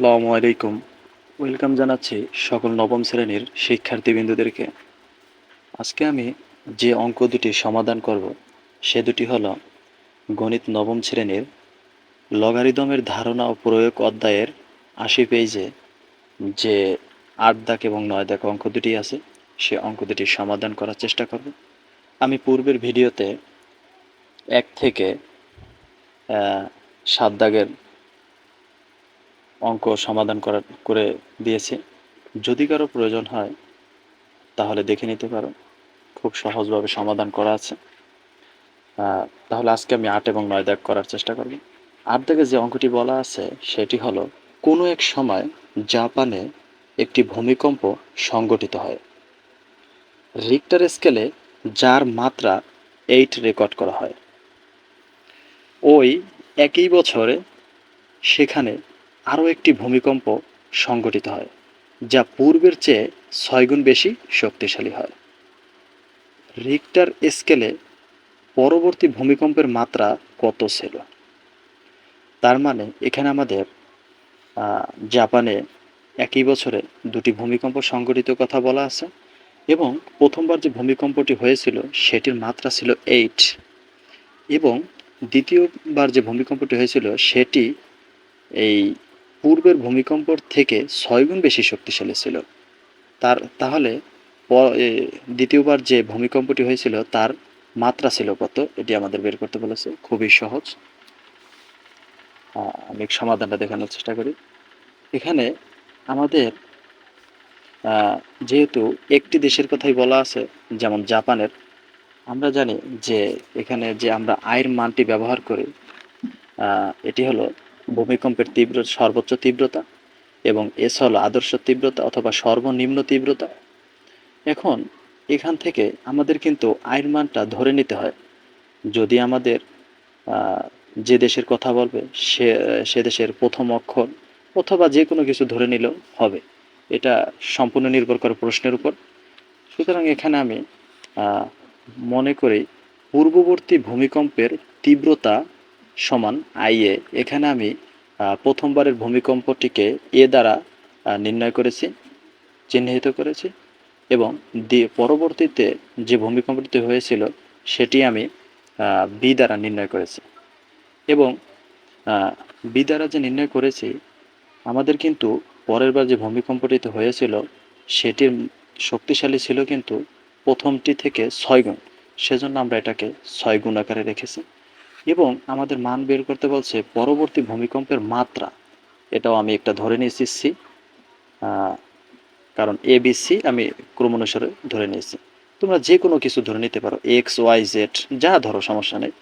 আসসালামু আলাইকুম। ওয়েলকাম জানাচ্ছি সকল নবম শ্রেণির শিক্ষার্থীবৃন্দদেরকে। আজকে আমি যে অঙ্ক দুটি সমাধান করব, সে দুটি হল গণিত নবম শ্রেণির লগারিদমের ধারণা ও প্রয়োগ অধ্যায়ের আশি পেজে যে আট দাগ এবং নয় দাগ অঙ্ক দুটি আছে, সে অঙ্ক দুটি সমাধান করার চেষ্টা করব। আমি পূর্বের ভিডিওতে এক থেকে সাত দাগের অঙ্ক সমাধান করার, করে দিয়েছি। যদি কারও প্রয়োজন হয়, তাহলে দেখে নিতে পারো। খুব সহজভাবে সমাধান করা আছে। তাহলে আজকে আমি আট এবং নয় দাগ করার চেষ্টা করব। আট দাগে যে অঙ্কটি বলা আছে, সেটি হলো, কোনো এক সময় জাপানে একটি ভূমিকম্প সংগঠিত হয়। রিক্টার স্কেলে যার মাত্রা এইট রেকর্ড করা হয়। ওই একই বছরে সেখানে আরও একটি ভূমিকম্প সংঘটিত হয়, যা পূর্বের চেয়ে ছয়গুণ বেশি শক্তিশালী হয়। রিক্টার স্কেলে পরবর্তী ভূমিকম্পের মাত্রা কত ছিল? তার মানে এখানে আমাদের জাপানে একই বছরে দুটি ভূমিকম্প সংঘটিত কথা বলা আছে এবং প্রথমবার যে ভূমিকম্পটি হয়েছিল সেটির মাত্রা ছিল এইট এবং দ্বিতীয়বার যে ভূমিকম্পটি হয়েছিল সেটি এই পূর্বের ভূমিকম্পর থেকে ছয় গুণ বেশি শক্তিশালী ছিল। তার, তাহলে দ্বিতীয়বার যে ভূমিকম্পটি হয়েছিল, তার মাত্রা ছিল কত? এটি আমাদের বের করতে বলেছে। খুবই সহজ। আমি সমাধানটা দেখানোর চেষ্টা করি। এখানে আমাদের যেহেতু একটি দেশের কথাই বলা আছে, যেমন জাপানের, আমরা জানি যে এখানে যে আমরা আয়ের মানটি ব্যবহার করি এটি হলো ভূমিকম্পের তীব্র, সর্বোচ্চ তীব্রতা এবং এস হলো আদর্শ তীব্রতা অথবা সর্বনিম্ন তীব্রতা। এখন এখান থেকে আমাদের কিন্তু আয়ের মানটা ধরে নিতে হয়। যদি আমাদের যে দেশের কথা বলবে, সে সে দেশের প্রথম অক্ষর অথবা যে কোনো কিছু ধরে নিলেও হবে। এটা সম্পূর্ণ নির্ভর করে প্রশ্নের উপর। সুতরাং এখানে আমি মনে করি পূর্ববর্তী ভূমিকম্পের তীব্রতা সমান আইএ। এখানে আমি প্রথমবারের ভূমিকম্পটিকে এ দ্বারা নির্ণয় করেছি, চিহ্নিত করেছি এবং দি, পরবর্তীতে যে ভূমিকম্পটি হয়েছিল সেটি আমি বি দ্বারা নির্ণয় করেছি। এবং বি দ্বারা যে নির্ণয় করেছি, আমাদের কিন্তু পরের বার যে ভূমিকম্পটিতে হয়েছিল সেটির শক্তিশালী ছিল কিন্তু প্রথমটি থেকে ছয় গুণ। সেজন্য আমরা এটাকে ছয় গুণ আকারে রেখেছি। এবং আমাদের মান বের করতে বলছে পরবর্তী ভূমিকম্পের মাত্রা। এটাও আমি একটা ধরে নিয়েছি কারণ এ বি সি আমি ক্রমানুসারে ধরে নিয়েছি। তোমরা যে কোনো কিছু ধরে নিতে পারো এক্স ওয়াই জেড যা ধরো, সমস্যা নেই।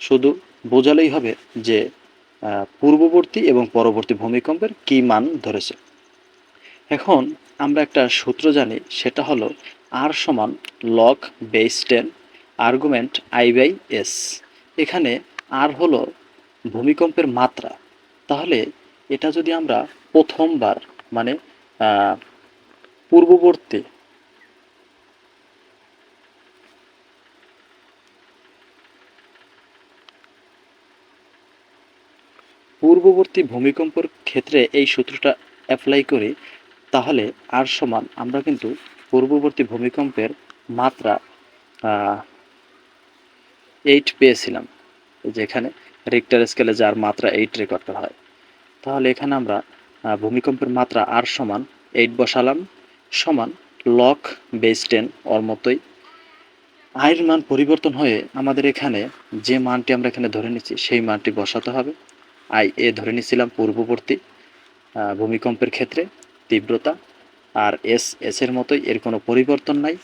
শুধু বোঝালেই হবে যে পূর্ববর্তী এবং পরবর্তী ভূমিকম্পের কি মান ধরেছে। এখন আমরা একটা সূত্র জানি, সেটা হলো আর সমান log base ten argument I by S এখানে আর হলো ভূমিকম্পের মাত্রা। তাহলে এটা যদি আমরা প্রথমবার মানে পূর্ববর্তী পূর্ববর্তী ভূমিকম্পর ক্ষেত্রে এই সূত্রটা অ্যাপ্লাই করি, তাহলে আর সমান আমরা কিন্তু পূর্ববর্তী ভূমিকম্পের মাত্রা এইট পেয়েছিলাম, যেখানে রিক্টার স্কেলে যার মাত্রা এইট রেকর্ড করা হয়। তাহলে এখানে আমরা ভূমিকম্পের মাত্রা আর সমান এইট বসালাম, সমান লক বেস টেন ওর মতোই। আয়ের মান পরিবর্তন হয়ে আমাদের এখানে যে মানটি আমরা এখানে ধরে নিচ্ছি, সেই মানটি বসাতে হবে। আই এ ধরে নিয়েছিলাম পূর্ববর্তী ভূমিকম্পের ক্ষেত্রে তীব্রতা, আর এস এস এর মতোই এর কোনো পরিবর্তন নাই।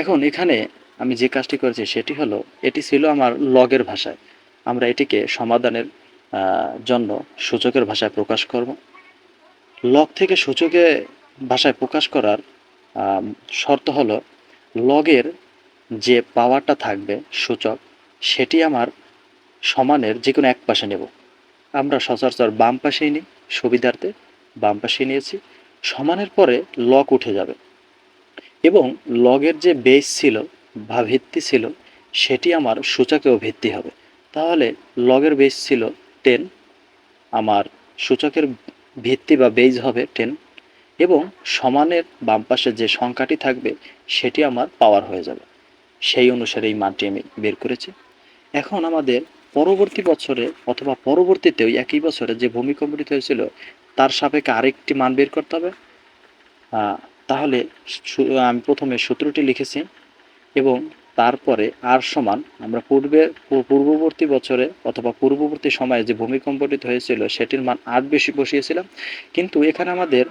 এখন এখানে আমি যে কাজটি করেছি সেটি হলো, এটি ছিল আমার লগের ভাষায়। আমরা এটিকে সমাধানের জন্য সূচকের ভাষায় প্রকাশ করব। লগ থেকে সূচকে ভাষায় প্রকাশ করার শর্ত হলো, লগের যে পাওয়ারটা থাকবে সূচক, সেটি আমার সমানের যে কোনো এক পাশে নেব। আমরা সচরাচর বাম পাশেই নিই, সুবিধার্থে বাম পাশে নিয়েছি। সমানের পরে লগ উঠে যাবে। এবং লগের যে বেস ছিল বা ভিত্তি ছিল, সেটি আমার সূচকেও ভিত্তি হবে। তাহলে লগের বেস ছিল টেন, আমার সূচকের ভিত্তি বা বেজ হবে টেন, এবং সমানের বাম পাশে যে সংখ্যাটি থাকবে, সেটি আমার পাওয়ার হয়ে যাবে। সেই অনুসারে এই মানটি আমি বের করেছি। এখন আমাদের পরবর্তী বছরে অথবা পরবর্তীতেও একই বছরে যে ভূমিকম্পটি হয়েছিল, তার সাপেক্ষে আরেকটি মান বের করতে হবে। তাহলে আমি প্রথমে সূত্রটি লিখেছি। এবং তারপরে আর সমান আমরা পূর্বে পূর্ববর্তী বছরে অথবা পূর্ববর্তী সময়ে যে ভূমিকম্পটি হয়েছিল সেটির মান আট বেশি বসিয়েছিলাম। কিন্তু এখানে আমাদের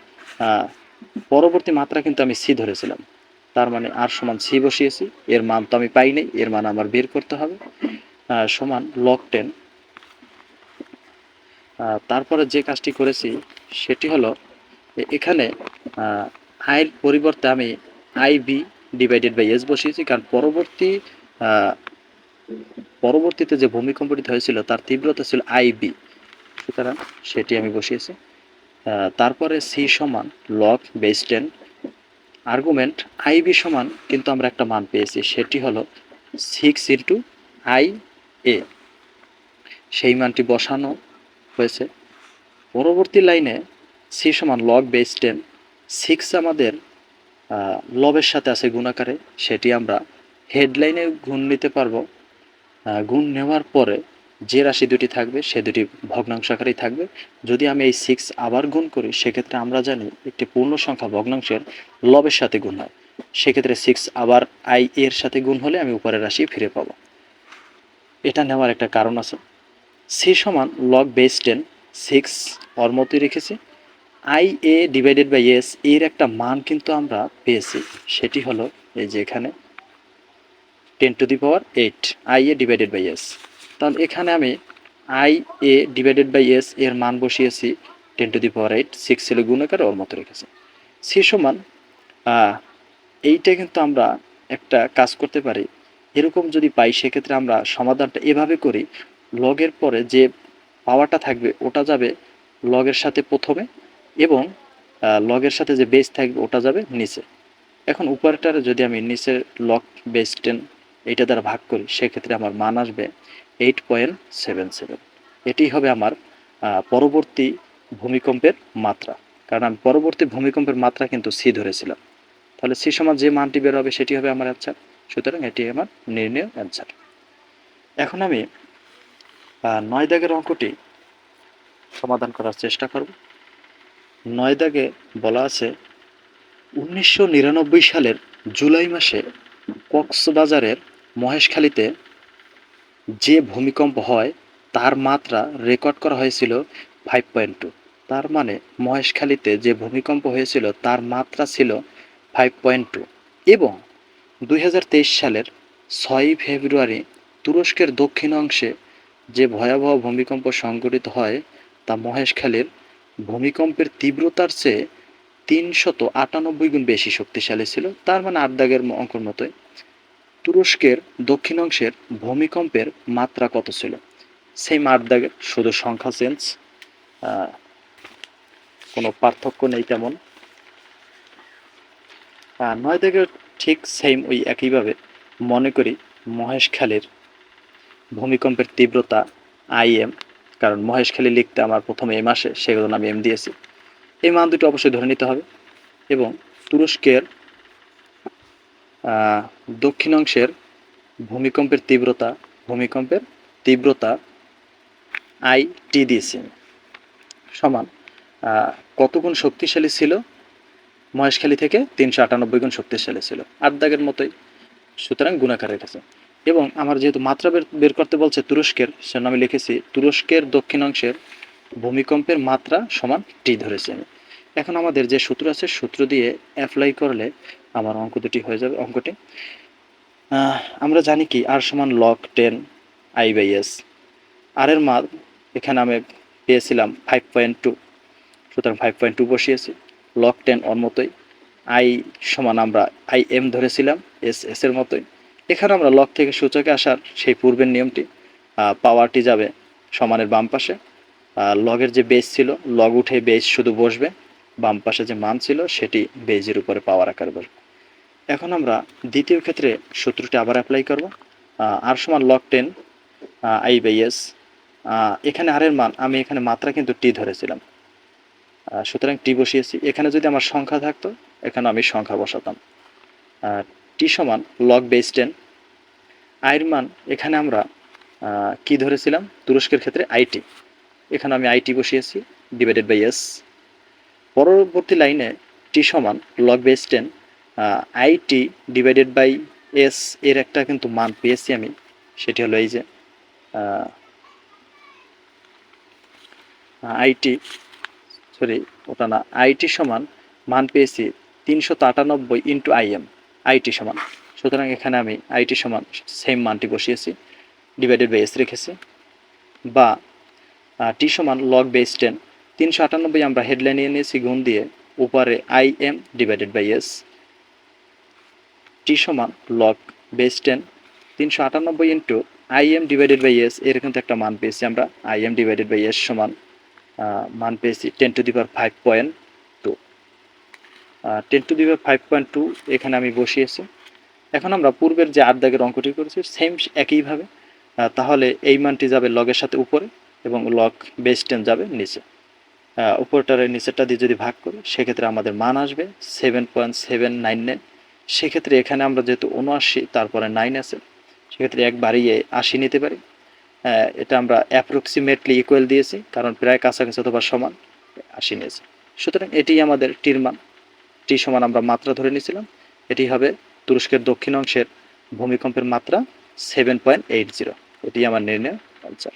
পরবর্তী মাত্রা কিন্তু আমি সি ধরেছিলাম। তার মানে আর সমান সি বসিয়েছি। এর মান তো আমি পাইনি। এর মান আমার বের করতে হবে। সমান লক টেন তারপরে যে কাজটি করেছি সেটি হলো এখানে আয়ের পরিবর্তে আমি I B divided by S বসিয়েছি, কারণ পরবর্তী পরবর্তীতে যে ভূমিকম্পটি হয়েছিল, তার তীব্রতা ছিল আই বি সুতরাং সেটি আমি বসিয়েছি। তারপরে সি সমান log base ten argument I B সমান, কিন্তু আমরা একটা মান পেয়েছি, সেটি হলো সিক্স ইন্টু আই এ সেই মানটি বসানো হয়েছে। পরবর্তী লাইনে সি সমান লগ বেস টেন সিক্স আমাদের লবের সাথে আছে গুণাকারে, সেটি আমরা হেডলাইনে গুণ নিতে পারব। গুণ নেওয়ার পরে যে রাশি দুটি থাকবে, সে দুটি ভগ্নাংশ আকারেই থাকবে। যদি আমি এই সিক্স আবার গুণ করি, সেক্ষেত্রে আমরা জানি একটি পূর্ণ সংখ্যা ভগ্নাংশের লবের সাথে গুণ হয়। সেক্ষেত্রে সিক্স আবার আই এর সাথে গুণ হলে আমি উপরের রাশি ফিরে পাবো। এটা নেওয়ার একটা কারণ আছে। সি সমান লগ বেস টেন সিক্স ওর মতোই রেখেছি। I A divided by S এর একটা মান কিন্তু আমরা পেয়েছি। সেটি হলো এই যে এখানে ten to the power eight I A divided by S তাহলে এখানে আমি I A divided by S এর মান বসিয়েছি ten to the power eight six ছিল গুণাকার ওর মতো রেখেছি। সি সমান এইটা কিন্তু আমরা একটা কাজ করতে পারি। এরকম যদি পাই, সেক্ষেত্রে আমরা সমাধানটা এভাবে করি লগের পরে যে পাওয়ারটা থাকবে, ওটা যাবে লগের সাথে প্রথমে এবং লগের সাথে যে বেস থাকবে ওটা যাবে নিচে। এখন উপরটার যদি আমি নিচের লক বেস টেন এইটা দ্বারা ভাগ করি, সেক্ষেত্রে আমার মান আসবে এইট পয়েন্ট সেভেন সেভেন এটি হবে আমার পরবর্তী ভূমিকম্পের মাত্রা। কারণ আমি পরবর্তী ভূমিকম্পের মাত্রা কিন্তু সি ধরেছিলাম। তাহলে সি সমান যে মানটি বের হবে সেটি হবে আমার অ্যান্সার সুতরাং এটি আমার নির্ণয় অ্যান্সার এখন আমি নয় দাগের অঙ্কটি সমাধান করার চেষ্টা করব। নয় দাগে বলা আছে, উনিশশো নিরানব্বই সালের জুলাই মাসে কক্সবাজারের মহেশখালীতে যে ভূমিকম্প হয়, তার মাত্রা রেকর্ড করা হয়েছিল ফাইভ পয়েন্ট টু তার মানে মহেশখালীতে যে ভূমিকম্প হয়েছিল, তার মাত্রা ছিল ফাইভ পয়েন্ট টু এবং দুই হাজার তেইশ সালের ছয়ই ফেব্রুয়ারি তুরস্কের দক্ষিণ অংশে যে ভয়াবহ ভূমিকম্প সংঘটিত হয়, তা মহেশখালীর ভূমিকম্পের তীব্রতার চেয়ে তিনশত আটানব্বই গুণ বেশি শক্তিশালী ছিল, তার মানে আট দাগের অঙ্কর মতোই। তুরস্কের দক্ষিণ অংশের ভূমিকম্পের মাত্রা কত ছিল? সেম আট দাগের, শুধু সংখ্যা চেঞ্জ কোনো পার্থক্য নেই তেমন। নয় দাগের ঠিক সেম ওই একইভাবে মনে করি মহেশখালীর ভূমিকম্পের তীব্রতা আইএম কারণ মহেশখালী লিখতে আমার প্রথমে এম আসে সেগুলো আমি এম দিয়েছি এই মান দুটো অবশ্যই ধরে নিতে হবে। এবং তুরস্কের দক্ষিণ অংশের ভূমিকম্পের তীব্রতা ভূমিকম্পের তীব্রতা আই টি দিয়েছি সমান কত গুণ শক্তিশালী ছিল? মহেশখালী থেকে তিনশো আটানব্বই গুণ শক্তিশালী ছিল। আট দাগের মতোই। সুতরাং গুণাকার রেখেছে এবং আমার যেহেতু মাত্রা বের করতে বলছে তুরস্কের, সেজন্য আমি লিখেছি, তুরস্কের দক্ষিণাংশের ভূমিকম্পের মাত্রা সমান টি ধরেছি। আমি এখন আমাদের যে সূত্র আছে, সূত্র দিয়ে অ্যাপ্লাই করলে আমার অঙ্ক দুটি হয়ে যাবে, অঙ্কটি। আমরা জানি কি আর সমান log ten I by S R এর মান এখানে আমি পেয়েছিলাম ফাইভ পয়েন্ট টু সুতরাং ফাইভ পয়েন্ট টু বসিয়েছি। লক টেন ওর মতোই আই সমান আমরা আই এম ধরেছিলাম এস এস এর মতোই। এখানে আমরা লক থেকে সূচকে আসার সেই পূর্বের নিয়মটি পাওয়ারটি যাবে সমানের বাম পাশে। আর লগের যে বেস ছিল লগ উঠে বেস শুধু বসবে, বাম পাশে যে মান ছিল, সেটি বেজের উপরে পাওয়ার আকারে বসবে এখন আমরা দ্বিতীয় ক্ষেত্রে সূত্রটি আবার অ্যাপ্লাই করব আর সমান log ten I by S এখানে আরের মান, আমি এখানে মাত্রা কিন্তু টি ধরেছিলাম। সুতরাং টি বসিয়েছি। এখানে যদি আমার সংখ্যা থাকতো এখানে আমি সংখ্যা বসাতাম। টি সমান লগ বেস টেন আয়ের মান এখানে আমরা কি ধরেছিলাম? তুরস্কের ক্ষেত্রে আইটি এখানে আমি আইটি বসিয়েছি ডিভাইডেড বাই এস পরবর্তী লাইনে টি সমান log base ten I T divided by S এর একটা কিন্তু মান পেয়েছি আমি, সেটি হলো এই যে আইটি সরি ওটা না আইটি সমান মান পেয়েছি তিনশো আটানব্বই ইন্টু আইএম আইটি সমান। সুতরাং এখানে আমি আইটি সমান সেম মানটি বসিয়েছি ডিভাইডেড বাই এস রেখেছি, বা টি সমান লগ বেস টেন তিনশো আটানব্বই আমরা হেডলাইনে নিয়েছি গুণ দিয়ে উপরে I M divided by S T সমান লগ বেস টেন তিনশো আটানব্বই into I M divided by S এর কিন্তু একটা মান পেয়েছি আমরা। I M divided by S সমান মান পেয়েছি ten to the power five point ten to the power five point two এখানে আমি বসিয়েছি। এখন আমরা পূর্বের যে আট দাগের অঙ্কটি করেছি সেম একইভাবে তাহলে এই মানটি যাবে লগের সাথে উপরে এবং লগ বেস টেন যাবে নিচে। উপরটার নিচেরটা দিয়ে যদি ভাগ করি, সেক্ষেত্রে আমাদের মান আসবে seven point seven nine nine সেক্ষেত্রে এখানে আমরা যেহেতু উনআশি, তারপরে নাইন আছে, সেক্ষেত্রে এক বাড়িয়ে আশি নিতে পারি। এটা আমরা অ্যাপ্রক্সিমেটলি ইকুয়াল দিয়েছি, কারণ প্রায় কাছাকাছি অথবা সমান, আশি নিয়েছি। সুতরাং এটি আমাদের টির মান। টি সমান আমরা মাত্রা ধরে নিয়েছিলাম। এটি হবে তুরস্কের দক্ষিণ অংশের ভূমিকম্পের মাত্রা সেভেন পয়েন্ট এইট জিরো এটি আমার নির্ণয় আনসার